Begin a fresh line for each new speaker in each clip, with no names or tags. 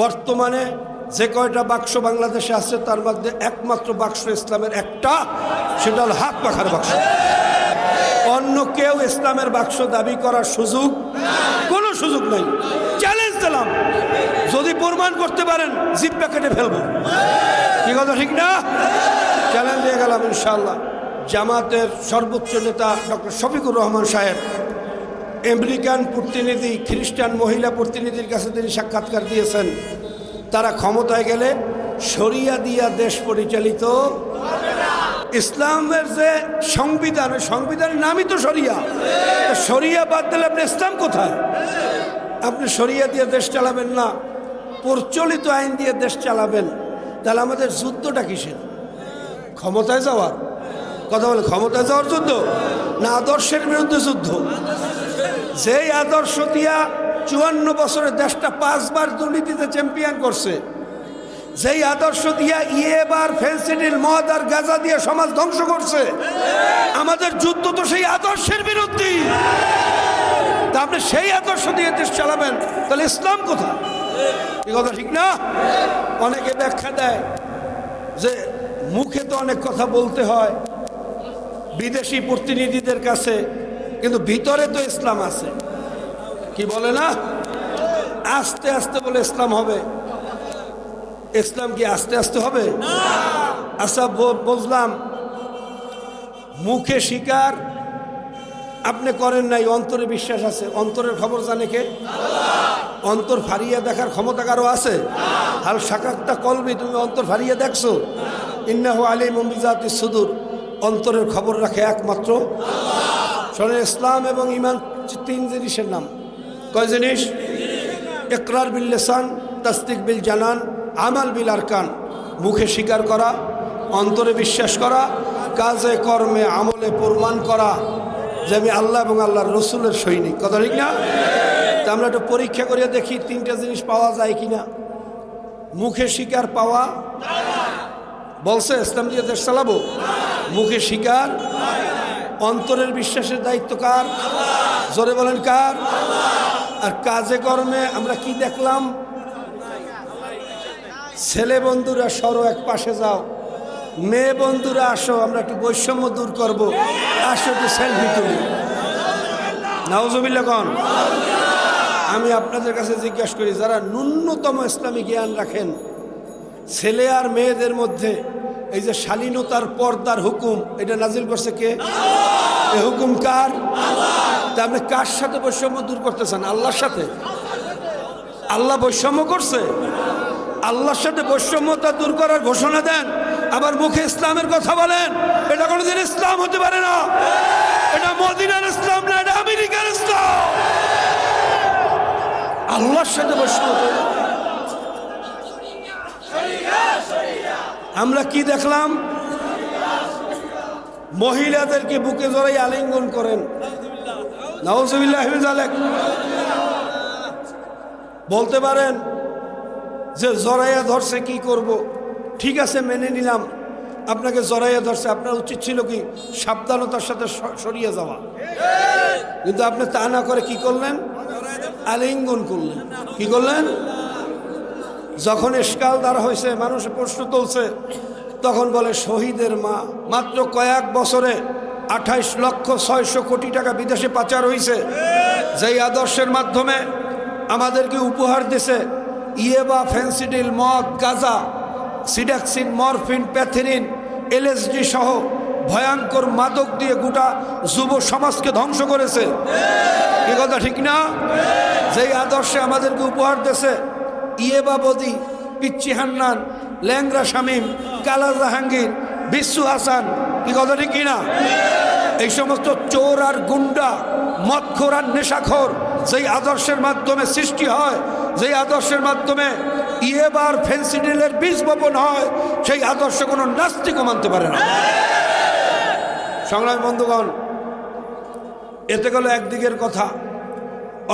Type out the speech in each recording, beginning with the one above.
বর্তমানে যে কয়টা বাক্স বাংলাদেশে আছে, তার মধ্যে একমাত্র বাক্স ইসলামের একটা, সেটা হলো হাত পাখার বাক্স। অন্য কেউ ইসলামের বাক্স দাবি করার সুযোগ, কোনো সুযোগ নেই। চ্যালেঞ্জ দিলাম। যদি প্রমাণ করতে পারেন, জিপ প্যাকেটে ফেলব। কি কথা, ঠিক না? চ্যালেঞ্জ দিয়ে গেলাম ইনশাল্লাহ জামাতের সর্বোচ্চ নেতা ডক্টর শফিকুর রহমান সাহেব আমেরিকান প্রতিনিধি, খ্রিস্টান মহিলা প্রতিনিধির কাছে তিনি সাক্ষাৎকার দিয়েছেন। তারা ক্ষমতায় গেলে শরিয়া দিয়া দেশ পরিচালিত। ইসলামের যে সংবিধান সংবিধানের নামই তো শরিয়া। তা শরিয়া বাদ দিলে আপনি ইসলাম কোথায়? আপনি শরিয়া দিয়ে দেশ চালাবেন না, প্রচলিত আইন দিয়ে দেশ চালাবেন। তাহলে আমাদের যুদ্ধটা কিসের? ক্ষমতায় যাওয়ার। কথা বলে, ক্ষমতায় যাওয়ার যুদ্ধ না আদর্শের বিরুদ্ধে যুদ্ধ? যেই আদর্শ দিয়া চুয়ান্ন বছরে দেশটা পাঁচবার দুর্নীতিতে চ্যাম্পিয়ন করছে, যেই আদর্শ দিয়া ইয়েবার ফেন্সিডিল, মদ আর গাজা দিয়ে সমাজ ধ্বংস করছে, আমাদের যুদ্ধ তো সেই আদর্শের বিরুদ্ধে। তা আপনি সেই আদর্শ দিয়ে দেশ চালাবেন, তাহলে ইসলাম কোথায়? এই কথা ঠিক না? অনেকে ব্যাখ্যা দেয় যে মুখে তো অনেক কথা বলতে হয়, বিদেশি প্রতিনিধিদের কাছে কিন্তু ভিতরে তো ইসলাম আছে। কি বলে না? আস্তে আস্তে বলে ইসলাম হবে। ইসলাম কি আস্তে আস্তে হবে? আচ্ছা বুঝলাম। মুখে শিকার, আপনি করেন নাই, অন্তরে বিশ্বাস আছে। অন্তরের খবর জানে কে? অন্তর ফারিয়ে দেখার ক্ষমতা কারও আছে? হাল সাকাক্তা কলবি, তুমি অন্তর ফারিয়ে দেখছ? ইন্নাহু আলী মম্বিজাতি সুদূর। অন্তরের খবর রাখে একমাত্র শোনেন ইসলাম এবং ইমান তিন জিনিসের নাম। কয় জিনিস? একরার বিল লেসান তাস্তিক বিল জানান, আমাল বিল আরকান। মুখে স্বীকার করা, অন্তরে বিশ্বাস করা, কাজে কর্মে আমলে প্রমাণ করা যে আমি আল্লাহ এবং আল্লাহর রসুলের সৈনিক। কথা ঠিক না? তা আমরা একটু পরীক্ষা করে দেখি তিনটা জিনিস পাওয়া যায় কিনা। মুখে স্বীকার পাওয়া, বলছে ইসলাম দিয়ে দেশ চালাবো। মুখে স্বীকার অন্তরের বিশ্বাসের দায়িত্ব কার? জোরে বলেন কার? আর কাজে কর্মে আমরা কি দেখলাম? ছেলে বন্ধুরা, সরো এক পাশে যাও। মেয়ে বন্ধুরা, আসো, আমরা একটু বৈষম্য দূর করব। আসো একটু সেলফি তুলি। নাওজবিল্লা কন। আমি আপনাদের কাছে জিজ্ঞাসা করি, যারা ন্যূনতম ইসলামী জ্ঞান রাখেন, ছেলে আর মেয়েদের মধ্যে এই যে শালীনতার পর্দার হুকুম, এটা নাজিল করছে কে? এ হুকুম কার? তা আপনি কার সাথে বৈষম্য দূর করতেছেন? আল্লাহর সাথে? আল্লাহ বৈষম্য করছে? আল্লাহর সাথে বৈষম্যতা দূর করার ঘোষণা দেন। আবার মুখে ইসলামের কথা বলেন। এটা কোনোদিন ইসলাম হতে পারে না। এটা মদিনার ইসলাম না, এটা আমেরিকার ইসলাম। আল্লাহর সাথে বৈষম্য আমরা কি দেখলাম? মহিলাদেরকে বুকে জড়াই আলিঙ্গন করেন। বলতে পারেন যে জরাইয়া ধরছে কি করব। ঠিক আছে, মেনে নিলাম। আপনাকে জরাইয়া ধরছে। আপনার উচিত ছিল কি? সাবধানতার সাথে সরিয়ে যাওয়া। কিন্তু আপনি তা না করে কি করলেন? আলিঙ্গন করলেন। কি করলেন? যখন এসকাল দ্বারা হয়েছে, মানুষ প্রশ্ন তুলছে, তখন বলে, শহীদের মা, মাত্র কয়েক বছরে আঠাইশ লক্ষ ছয়শো কোটি টাকা বিদেশে পাচার হয়েছে যেই আদর্শের মাধ্যমে আমাদেরকে উপহার দিছে, ইয়েবা ফেন্সিডিল, মদ, গাজা, সিডাক্সিন, মরফিন প্যাথিনিন এলএসডি সহ ভয়ঙ্কর মাদক দিয়ে গোটা যুব সমাজকে ধ্বংস করেছে। এ কথা, ঠিক না? যেই আদর্শে আমাদেরকে উপহার দিয়েছে ইয়েবা বদি পিচ্চি হান্নান ল্যাংরা শামীম, কালা জাহাঙ্গীর বিশ্বু হাসান, কি কথা ঠিক কিনা? এই সমস্ত চোর আর গুন্ডা, মদখোর আর নেশাখোর যেই আদর্শের মাধ্যমে সৃষ্টি হয়, যেই আদর্শের মাধ্যমে ইয়েবার ফেন্সিডিলের বীজ বপন হয়, সেই আদর্শ কোনো নাস্তিকও মানতে পারে না। সংগ্রামী বন্ধুগণ, এতে গেল একদিকের কথা।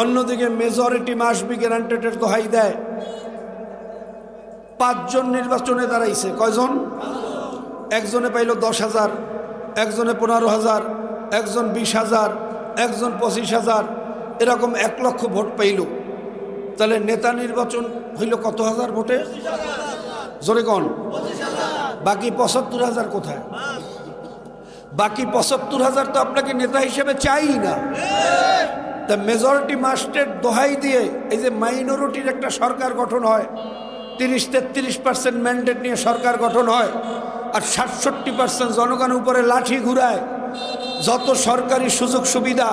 অন্যদিকে মেজরিটি মাস বি গ্যারান্টেডের দোহাই দেয়। পাঁচজন নির্বাচনে দাঁড়াইছে। কয়জন? একজনে পাইল দশ হাজার, একজনে পনেরো হাজার, একজন বিশ হাজার, একজন পঁচিশ হাজার, এরকম এক লক্ষ ভোট পাইল। তাহলে নেতা নির্বাচন হইল কত হাজার ভোটে? জোরে কন। বাকি পঁচাত্তর হাজার কোথায়? বাকি পঁচাত্তর হাজার তো আপনাকে নেতা হিসেবে চাই না। তা মেজরিটি মাস্টের দোহাই দিয়ে এই যে মাইনরিটির একটা সরকার গঠন হয় তিরিশ তেত্রিশ পার্সেন্ট ম্যান্ডেট নিয়ে সরকার গঠন হয় আর সাতষট্টি পার্সেন্ট জনগণের উপরে লাঠি ঘুরায়। যত সরকারি সুযোগ সুবিধা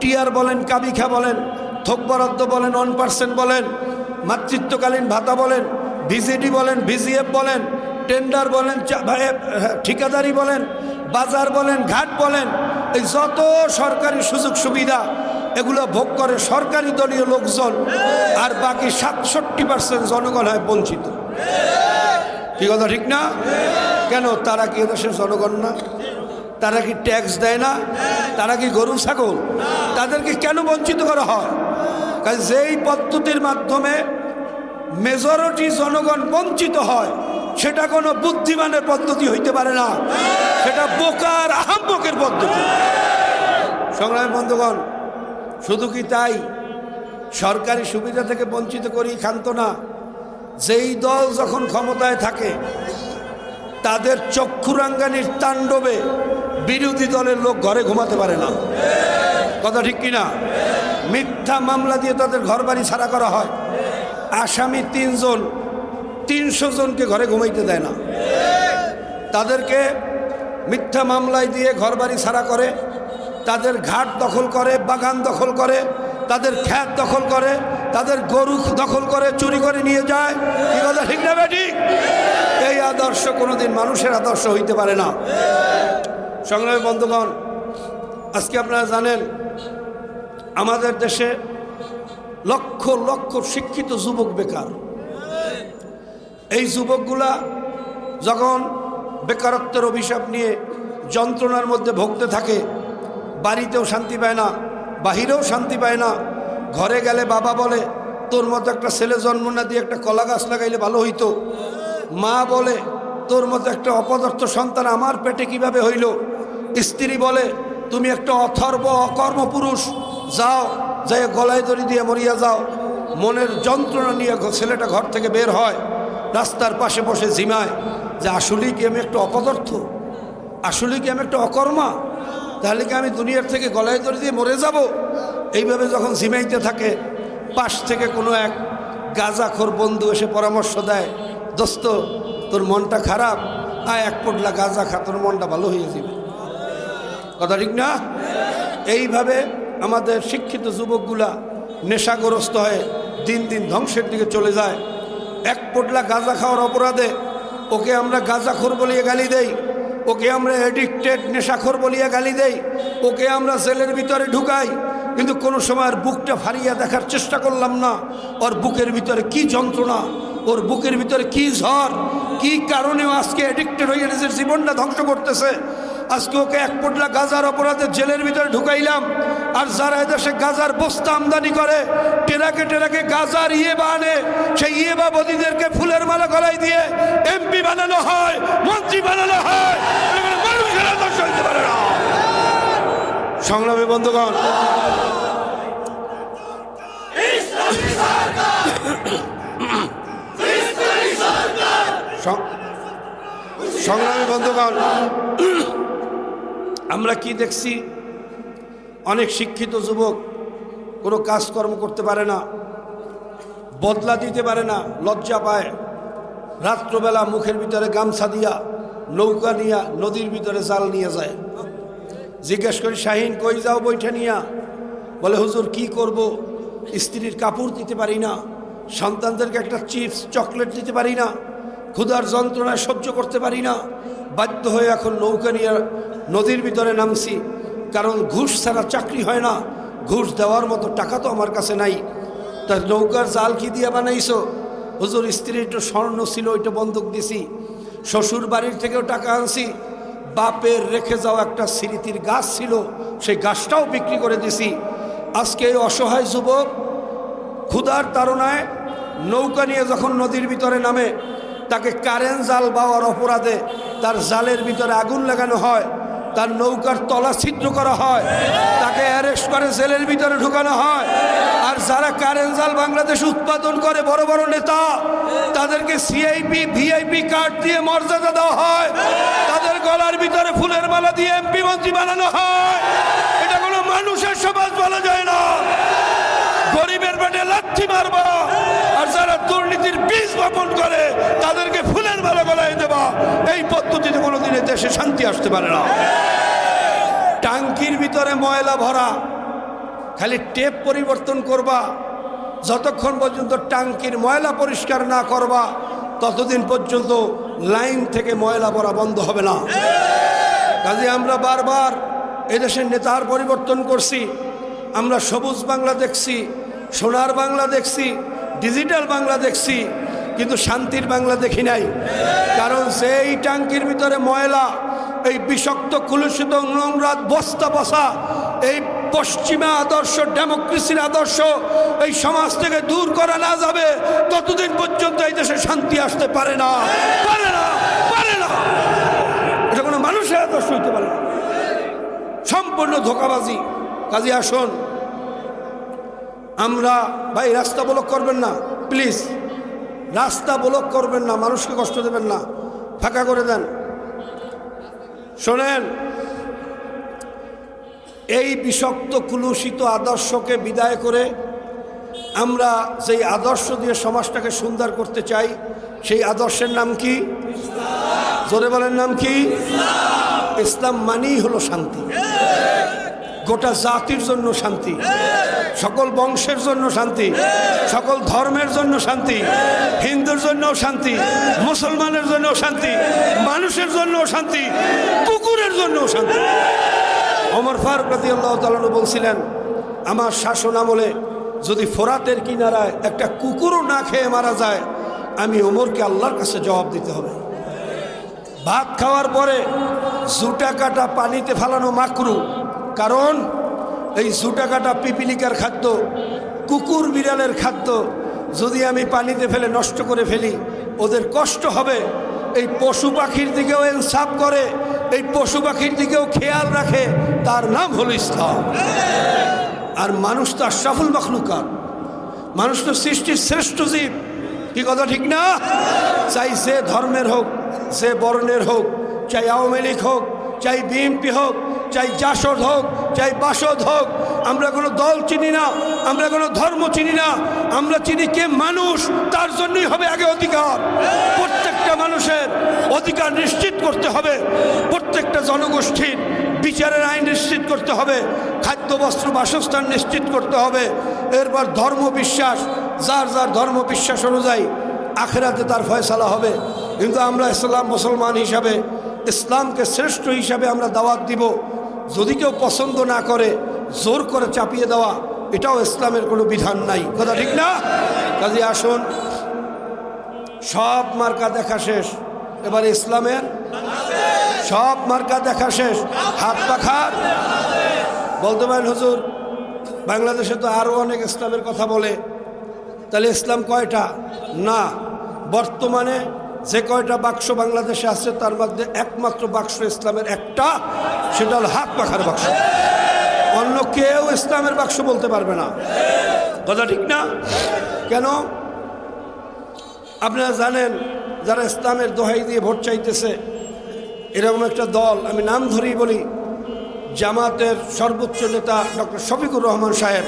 টিআর বলেন কাবিখা বলেন থোক বরাদ্দ বলেন ওয়ান পার্সেন্ট বলেন মাতৃত্বকালীন ভাতা বলেন ভিজিডি বলেন ভিজিএফ বলেন টেন্ডার বলেন হ্যাঁ, ঠিকাদারি বলেন বাজার বলেন ঘাট বলেন এই যত সরকারি সুযোগ সুবিধা এগুলো ভোগ করে সরকারি দলীয় লোকজন আর বাকি সাতষট্টি পার্সেন্ট জনগণ হয় বঞ্চিত। কি কথা ঠিক না? কেন? তারা কি এদেশের জনগণ না? তারা কি ট্যাক্স দেয় না? তারা কি গরু, ছাগল? তাদেরকে কেন বঞ্চিত করা হয়? কারণ যেই পদ্ধতির মাধ্যমে মেজরিটি জনগণ বঞ্চিত হয়, সেটা কোনো বুদ্ধিমানের পদ্ধতি হইতে পারে না। সেটা বোকার আহাম্মকের পদ্ধতি। সংগ্রামী বন্ধুগণ শুধু কি তাই? সরকারি সুবিধা থেকে বঞ্চিত করি খান্ত না। যেই দল যখন ক্ষমতায় থাকে, তাদের চক্ষুরাঙ্গানির তাণ্ডবে বিরোধী দলের লোক ঘরে ঘুমাতে পারে না। কথা ঠিক কিনা? মিথ্যা মামলা দিয়ে তাদের ঘর বাড়ি ছাড়া করা হয়। আসামি তিনজন, তিনশো জনকে ঘরে ঘুমাইতে দেয় না। তাদেরকে মিথ্যা মামলায় দিয়ে ঘরবাড়ি ছাড়া করে তাদের ঘাট দখল করে, বাগান দখল করে, তাদের খ্যাত দখল করে, তাদের গরু দখল করে, চুরি করে নিয়ে যায়। ঠিক না বেটি? এই আদর্শ কোনোদিন মানুষের আদর্শ হইতে পারে না। সংগ্রামী বন্ধুগণ, আজকে আপনারা জানেন, আমাদের দেশে লক্ষ লক্ষ শিক্ষিত যুবক বেকার। এই যুবকগুলা যখন বেকারত্বের অভিশাপ নিয়ে যন্ত্রণার মধ্যে ভুগতে থাকে বাড়িতেও শান্তি পায় না, বাহিরেও শান্তি পায় না। ঘরে গেলে বাবা বলে, তোর মতো একটা ছেলে জন্ম না দিয়ে একটা কলা গাছ লাগাইলে ভালো হইতো। মা বলে, তোর মতো একটা অপদার্থ সন্তান আমার পেটে কীভাবে হইল? স্ত্রী বলে, তুমি একটা অথর্ব, অকর্ম পুরুষ। যাও যাই গলায় দড়ি দিয়ে মরিয়া যাও। মনের যন্ত্রণা নিয়ে ছেলেটা ঘর থেকে বের হয়। রাস্তার পাশে বসে জিমায় যে, আসলেই কি আমি একটা অপদার্থ? আসলে কি আমি একটা অকর্মা? তাহলে কি আমি দুনিয়ার থেকে গলায় দড়ি দিয়ে মরে যাব? এইভাবে যখন ঝিমাইতে থাকে, পাশ থেকে কোনো এক গাঁজাখোর বন্ধু এসে পরামর্শ দেয়, দোস্ত, তোর মনটা খারাপ? আয় এক পটলা গাঁজা খা, তোর মনটা ভালো হয়ে যাবে। কথা ঠিক না? এইভাবে আমাদের শিক্ষিত যুবকগুলা নেশাগ্রস্ত হয়ে দিন দিন ধ্বংসের দিকে চলে যায়। এক পোটলা গাঁজা খাওয়ার অপরাধে ওকে আমরা গাঁজাখোর বলিয়ে গালি দেই। ওকে আমরা এডিক্টেড নেশাখোর বলিয়া গালি দেই। ওকে আমরা জেলের ভিতরে ঢুকাই। কিন্তু কোনো সময় আর বুকটা ফারিয়া দেখার চেষ্টা করলাম না। ওর বুকের ভিতরে কি যন্ত্রণা, ওর বুকের ভিতরে কি ঝড়, কি কারণেও আজকে এডিক্টেড হয়ে নিজের জীবনটা ধ্বংস করতেছে। আজকে ওকে এক পোটলা গাজার অপরাধে জেলের ভিতরে ঢুকাইলাম। আর যারা এদেশে গাজার বস্তা আমদানি করে, টেরাকে টেরাকে গাজার ইয়ে বানে, সেই ইয়ে বাবদিদেরকে ফুলের মালা গলায় দিয়ে এমপি বানানো হয়, মন্ত্রী বানানো হয়। সংগ্রামী বন্ধুগণ সংগ্রামী বন্ধুগণ, আমরা কি দেখছি? অনেক শিক্ষিত যুবক, কোনো কাজকর্ম করতে পারে না, বদলা দিতে পারে না, লজ্জা পায়। রাত্রবেলা মুখের ভিতরে গামছা দিয়া, নৌকা নিয়া, নদীর ভিতরে জাল নিয়ে যায়। জিজ্ঞেস করি, শাহিন, কই যাও বৈঠা নিয়া? বলে, হুজুর, কি করব? স্ত্রীর কাপড় দিতে পারি না, সন্তানদেরকে একটা চিপস, চকলেট দিতে পারি না, ক্ষুধার যন্ত্রণায় সহ্য করতে পারি না, বাধ্য হয়ে এখন নৌকা নিয়ে নদীর ভিতরে নামছি। কারণ ঘুষ ছাড়া চাকরি হয় না। ঘুষ দেওয়ার মতো টাকা তো আমার কাছে নাই। তা নৌকার জাল কি দিয়ে বানাইছো? হুজুর, স্ত্রীর একটু স্বর্ণ ছিল, ওইটা বন্ধক দিছি। শ্বশুর বাড়ির থেকেও টাকা আনছি। বাপের রেখে যাওয়া একটা স্মৃতির গাছ ছিল, সেই গাছটাও বিক্রি করে দিছি। আজকে এই অসহায় যুবক ক্ষুধার তাড়নায় নৌকা নিয়ে যখন নদীর ভিতরে নামে, তাকে কারেন্ট জাল বাওয়ার অপরাধে তার জালের ভিতরে আগুন লাগানো হয়। তার নৌকার তলা ছিদ্র করা হয়। তাকে অ্যারেস্ট করে, জেলের ভিতরে ঢুকানো হয়। আর যারা কারেন্ট জাল বাংলাদেশ উৎপাদন করে, বড় বড় নেতা, তাদেরকে সিআইপি ভিআইপি কার্ড দিয়ে মর্যাদা দেওয়া হয়। তাদের গলার ভিতরে ফুলের মালা দিয়ে এমপি মন্ত্রী বানানো হয়। এটা কোনো মানুষের সমাজ বলা যায় না গরিবের পেটে লাথি মারবা আর যারা বীজ বপন করে তাদেরকে ফুলের মালা গলায় দেবা এই পদ্ধতিতে কোনোদিন দেশে শান্তি আসতে পারে না। টাঙ্কির ভিতরে ময়লা ভরা, খালি টেপ পরিবর্তন করবা, যতক্ষণ পর্যন্ত টাঙ্কির ময়লা পরিষ্কার না করবা, ততদিন পর্যন্ত লাইন থেকে ময়লা ভরা বন্ধ হবে না। কাজে আমরা বারবার এদেশের নেতার পরিবর্তন করছি, আমরা সবুজ বাংলা দেখছি, সোনার বাংলা দেখছি ডিজিটাল বাংলা দেখছি, কিন্তু শান্তির বাংলা দেখি নাই। কারণ সেই টাঙ্কির ভিতরে ময়লা, এই বিষাক্ত, কুলুষিত, নোংরা বস্তা বসা, এই পশ্চিমা আদর্শ, ডেমোক্রেসির আদর্শ, এই সমাজ থেকে দূর করা না যাবে, ততদিন পর্যন্ত এই দেশে শান্তি আসতে পারে না। পারে না পারে না। এটা কোনো মানুষের আদর্শ হইতে পারে না। সম্পূর্ণ ধোকাবাজি। কাজে আসুন। আমরা ভাই, রাস্তা ব্লক করবেন না প্লিজ রাস্তা ব্লক করবেন না, মানুষকে কষ্ট দেবেন না। ফাঁকা করে দেন। শোনেন, এই বিষাক্ত, কুলুষিত আদর্শকে বিদায় করে আমরা যেই আদর্শ দিয়ে সমাজটাকে সুন্দর করতে চাই, সেই আদর্শের নাম কি? জোরে বলেন নাম কি? ইসলাম মানেই হলো শান্তি। গোটা জাতির জন্য শান্তি। সকল বংশের জন্য শান্তি। সকল ধর্মের জন্য শান্তি। হিন্দুর জন্য শান্তি। মুসলমানের জন্য শান্তি। মানুষের জন্য শান্তি। কুকুরের জন্য শান্তি। অমর ফারুক রাতি আল্লাহ তালু বলছিলেন, আমার শাসন আমলে যদি ফোরাতের কিনারায় একটা কুকুরও না খেয়ে মারা যায়, আমি ওমরকে আল্লাহর কাছে জবাব দিতে হবে। ভাত খাওয়ার পরে জুটা কাটা পানিতে ফেলানো মাকরু কারণ এই জুটা কাটা পিপিলিকার খাদ্য, কুকুর বিড়ালের খাদ্য, যদি আমি পানিতে ফেলে নষ্ট করে ফেলি, ওদের কষ্ট হবে। এই পশু পাখির দিকেও ইনসাফ করে, এই পশু পাখির দিকেও খেয়াল রাখে, তার নাম হলো ইসলাম। আর মানুষ তো আশরাফুল মখলুকাত। মানুষ তো সৃষ্টির শ্রেষ্ঠ জীব। কি কথা ঠিক না? চাই সে ধর্মের হোক সে বর্ণের হোক, চাই আওয়ামী লীগ হোক চাই বিএনপি হোক, চাই জাসদ হোক, চাই বাসদ হোক, আমরা কোনো দল চিনি না, আমরা কোনো ধর্ম চিনি না, আমরা চিনি কে মানুষ, তার জন্যই হবে আগে অধিকার। প্রত্যেকটা মানুষের অধিকার নিশ্চিত করতে হবে, প্রত্যেকটা জনগোষ্ঠীর বিচারের আইন নিশ্চিত করতে হবে, খাদ্য, বস্ত্র, বাসস্থান নিশ্চিত করতে হবে। এরপর ধর্ম বিশ্বাস, যার যার ধর্ম বিশ্বাস অনুযায়ী আখেরাতে তার ফয়সালা হবে। কিন্তু আমরা ইসলাম মুসলমান হিসাবে ইসলামকে শ্রেষ্ঠ হিসাবে আমরা দাওয়াত দিব। যদি কেউ পছন্দ না করে, জোর করে চাপিয়ে দেওয়া, এটাও ইসলামের কোনো বিধান নাই। কথা ঠিক না? কাজে আসুন। সব মার্কা দেখা শেষ। এবার ইসলামের সব মার্কা দেখা শেষ। হাত পাখার বলতে পারেন, হুজুর, বাংলাদেশে তো আরও অনেক ইসলামের কথা বলে। তাহলে ইসলাম কয়টা? না। বর্তমানে যে কয়টা বাক্স বাংলাদেশে আছে, তার মধ্যে একমাত্র বাক্স ইসলামের একটা, সেটা হলো হাত পাখার বাক্স। অন্য কেউ ইসলামের বাক্স বলতে পারবে না। কথা ঠিক না? কেন? আপনারা জানেন, যারা ইসলামের দোহাই দিয়ে ভোট চাইতেছে, এরকম একটা দল, আমি নাম ধরেই বলি, জামাতের সর্বোচ্চ নেতা ডক্টর শফিকুর রহমান সাহেব।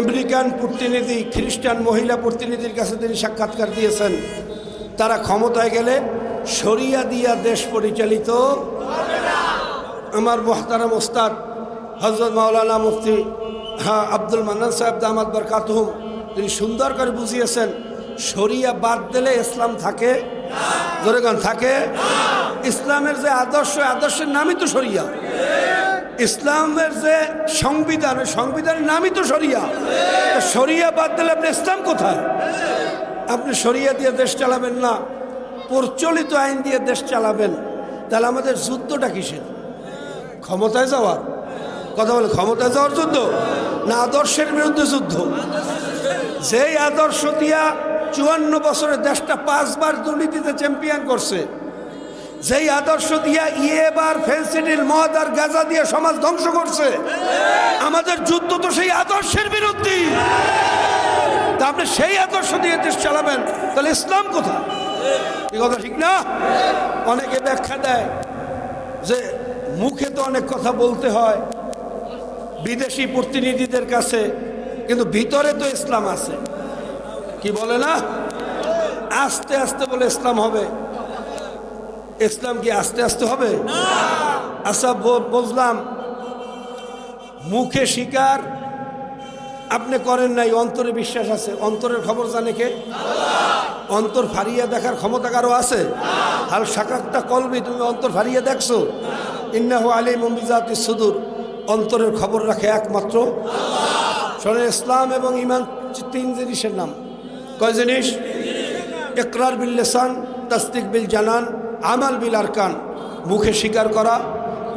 আমেরিকান প্রতিনিধি, খ্রিস্টান মহিলা প্রতিনিধির কাছে তিনি সাক্ষাৎকার দিয়েছেন। তারা ক্ষমতায় গেলে সরিয়া দিয়া দেশ পরিচালিত। আমার মোহতারাম ওস্তাদ হজরত মাওলানা মুফতি হ্যাঁ আব্দুল মান্নান সাহেব দামাদ বরকাতহুম, তিনি সুন্দর করে বুঝিয়েছেন, শরিয়া বাদ দিলে ইসলাম থাকে। জোরেগণ থাকে। ইসলামের যে আদর্শ, আদর্শের নামই তো শরিয়া। ইসলামের যে সংবিধান সংবিধানের নামই তো শরিয়া। তো শরিয়া বাদ দিলে আপনি ইসলাম কোথায়? আপনি শরিয়া দিয়ে দেশ চালাবেন না, প্রচলিত আইন দিয়ে দেশ চালাবেন। তাহলে আমাদের যুদ্ধটা কিসের? ক্ষমতায় যাওয়ার। কথা বলে ক্ষমতায় যাওয়ার যুদ্ধ না আদর্শের বিরুদ্ধে যুদ্ধ? যেই আদর্শ দিয়া চুয়ান্ন বছরের দেশটা পাঁচবার দুর্নীতিতে চ্যাম্পিয়ন করছে, যেই আদর্শ দিয়া ইয়েবার ফেন্সিডিল, মদ আর গাজা দিয়ে সমাজ ধ্বংস করছে, আমাদের যুদ্ধ তো সেই আদর্শের বিরুদ্ধে তা আপনি সেই আদর্শ দিয়ে দেশ চালাবেন। তাহলে ইসলাম কোথায়? এই কথা ঠিক না? অনেকে ব্যাখ্যা দেয় যে মুখে তো অনেক কথা বলতে হয় বিদেশি প্রতিনিধিদের কাছে কিন্তু ভিতরে তো ইসলাম আছে। কি বলে না? আস্তে আস্তে বলে ইসলাম হবে। ইসলাম কি আস্তে আস্তে হবে? আচ্ছা বুঝলাম। মুখে স্বীকার আপনি করেন নাই, অন্তরে বিশ্বাস আছে। অন্তরের খবর জানে কে? অন্তর ফারিয়ে দেখার ক্ষমতা কারও আছে? হাল সাকাক্তা কলবি, তুমি অন্তর ফারিয়ে দেখছ? ইন্নাহ আলী মুম্বিজাতি সুদূর। অন্তরের খবর রাখে একমাত্র শোনেন, ইসলাম এবং ইমান তিন জিনিসের নাম। কয় জিনিস? একরার বিল লেসান তাস্তিক বিল জানান, আমাল বিল আরকান। মুখে স্বীকার করা,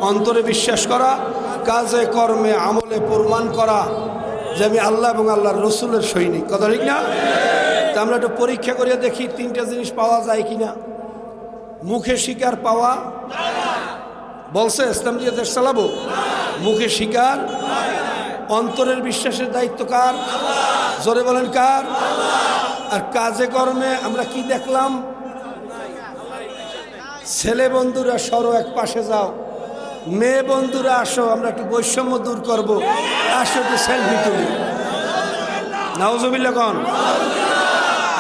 অন্তরে বিশ্বাস করা, কাজে কর্মে আমলে প্রমাণ করা। যে আমি আল্লাহ এবং আল্লাহর রসুলের সৈনিক। কথা ঠিক না? তা আমরা একটু পরীক্ষা করে দেখি তিনটা জিনিস পাওয়া যায় কিনা। মুখে শিকার পাওয়া বলছে, ইসলাম দিয়ে দেশ চালাবো? মুখে শিকার? অন্তরের বিশ্বাসের দায়িত্ব কার? জোরে বলেন কার? আর কাজে কর্মে আমরা কি দেখলাম? ছেলে বন্ধুরা সরো এক পাশে যাও। মেয়ে বন্ধুরা, আসো, আমরা একটু বৈষম্য দূর করব। আসো, একটু সেলফি তুলি। নাওজবিল্লা কন।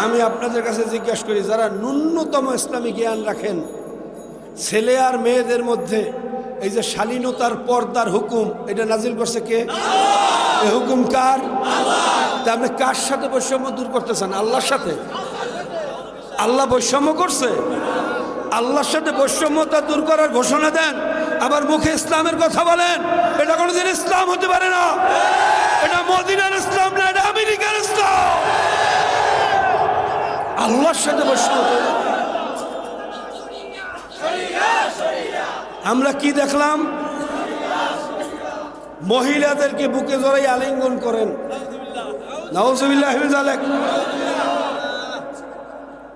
আমি আপনাদের কাছে জিজ্ঞাসা করি, যারা ন্যূনতম ইসলামী জ্ঞান রাখেন, ছেলে আর মেয়েদের মধ্যে এই যে শালীনতার পর্দার হুকুম, এটা নাজিল করছে কে? এ হুকুম কার? তা আপনি কার সাথে বৈষম্য দূর করতেছেন? আল্লাহর সাথে? আল্লাহ বৈষম্য করছে? আল্লাহর সাথে বৈষম্যতা দূর করার ঘোষণা দেন। আবার মুখে ইসলামের কথা বলেন। এটা কোনোদিন ইসলাম হতে পারে না। এটা মদিনার ইসলাম না, এটা আমেরিকার ইসলাম। আল্লাহর সাথে বৈষম্য আমরা কি দেখলাম? মহিলাদেরকে বুকে জড়াই আলিঙ্গন করেন।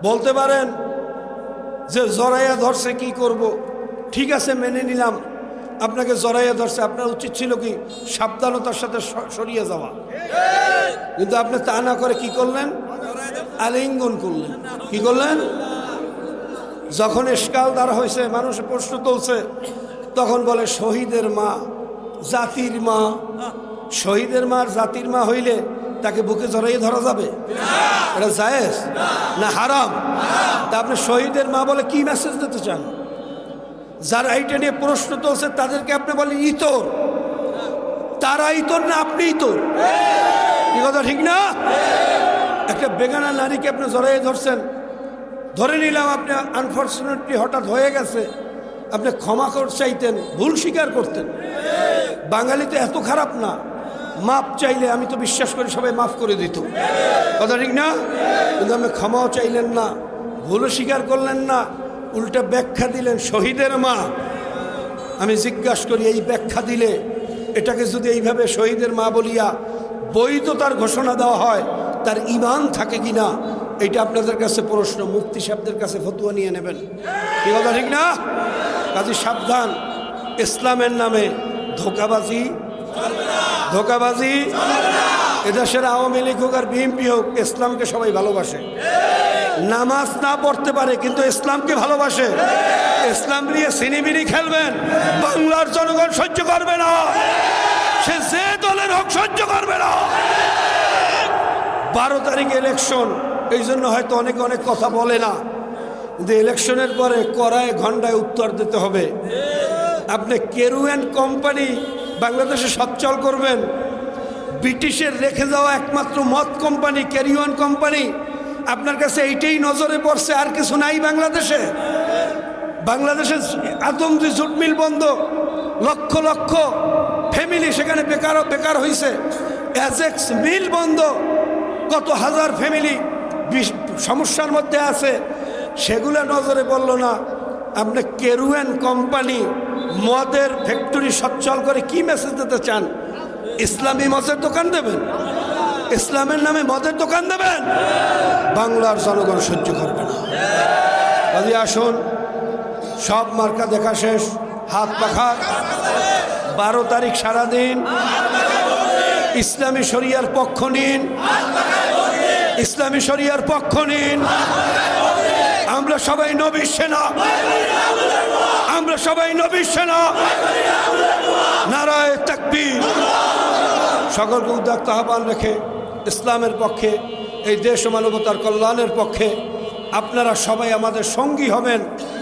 বলতে পারেন যে জরাইয়া ধরছে, কি করব। ঠিক আছে, মেনে নিলাম। আপনাকে জরাইয়া ধরছে। আপনার উচিত ছিল কি? সাবধানতার সাথে সরিয়ে যাওয়া। কিন্তু আপনি তা না করে কি করলেন? আলিঙ্গন করলেন। কি করলেন? যখন এসকাল দ্বারা হয়েছে, মানুষ প্রশ্ন তুলছে, তখন বলে, শহীদের মা, জাতির মা। শহীদের মা জাতির মা হইলে তাকে বুকে জড়াইয়ে ধরা যাবে? এটা জায়েজ? না হারাম? তা আপনি শহীদের মা বলে কি মেসেজ দিতে চান? যারা এইটা নিয়ে প্রশ্ন তুলছে, তাদেরকে আপনি বলেন, ইতর। তারা ইতর না, আপনি ইতর? কি কথা ঠিক না? একটা বেগানা নারীকে আপনি জড়াইয়ে ধরছেন। ধরে নিলাম আপনি আনফর্চুনেটলি হঠাৎ হয়ে গেছে। আপনি ক্ষমা চাইতেন, ভুল স্বীকার করতেন। বাঙালি তো এত খারাপ না। মাপ চাইলে আমি তো বিশ্বাস করি সবাই মাফ করে দিত। কথা ঠিক না? কিন্তু আপনি ক্ষমাও চাইলেন না, ভুলও স্বীকার করলেন না। উল্টা ব্যাখ্যা দিলেন, শহীদের মা। আমি জিজ্ঞাসা করি, এই ব্যাখ্যা দিলে এটাকে যদি এইভাবে শহীদের মা বলিয়া বৈধতার ঘোষণা দেওয়া হয়, তার ইমান থাকে কিনা? এটা আপনাদের কাছে প্রশ্ন। মুক্তি সাহেবদের কাছে ফতুয়া নিয়ে নেবেন। কি কথা, ঠিক না? কাজে সাবধান, ইসলামের নামে ধোকাবাজি ধোকাবাজি, এদেশের আওয়ামী লীগ হোক আর বিএনপি হোক, ইসলামকে সবাই ভালোবাসে। নামাজ না পড়তে পারে, কিন্তু ইসলামকে ভালোবাসে। ইসলাম নিয়ে সিনেমিনি খেলবেন, বাংলার জনগণ সহ্য করবে না। সে যে দলের হোক সহ্য করবে না। বারো তারিখ ইলেকশন এই জন্য হয়তো অনেকে অনেক কথা বলে না কিন্তু ইলেকশনের পরে কড়ায় ঘন্টায় উত্তর দিতে হবে। আপনি কেরুয়ান কোম্পানি বাংলাদেশে সচ্ছল করবেন। ব্রিটিশের রেখে যাওয়া একমাত্র মদ কোম্পানি ক্যারিওয়ান কোম্পানি আপনার কাছে এইটাই নজরে পড়ছে, আর কিছু নাই বাংলাদেশে? বাংলাদেশের আদমজি জুট মিল বন্ধ, লক্ষ লক্ষ ফ্যামিলি সেখানে বেকার বেকার হয়েছে অ্যাজেক্স মিল বন্ধ, কত হাজার ফ্যামিলি সমস্যার মধ্যে আছে। সেগুলো নজরে পড়ল না। আপনি কেরুয়ান কোম্পানি মদের ফ্যাক্টরি সচ্ছল করে কি মেসেজ দিতে চান? ইসলামী মদের দোকান দেবেন? ইসলামের নামে মদের দোকান দেবেন? বাংলার জনগণ সহ্য করবে না। কাজে আসুন, সব মার্কা দেখা শেষ, হাত পাখা। বারো তারিখ সারাদিন, ইসলামী শরিয়ার পক্ষ নিন। ইসলামী শরিয়ার পক্ষ নিন। আমরা সবাই নবীর সেনা। আমরা সবাই নবীর সেনা। নারায় তাকবীর। সকলকে উদ্যোক্ত আহ্বান রেখে ইসলামের পক্ষে এই দেশ ও মানবতার কল্যাণের পক্ষে আপনারা সবাই আমাদের সঙ্গী হবেন,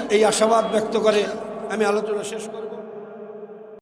এই আশাবাদ ব্যক্ত করে আমি আলোচনা শেষ করব।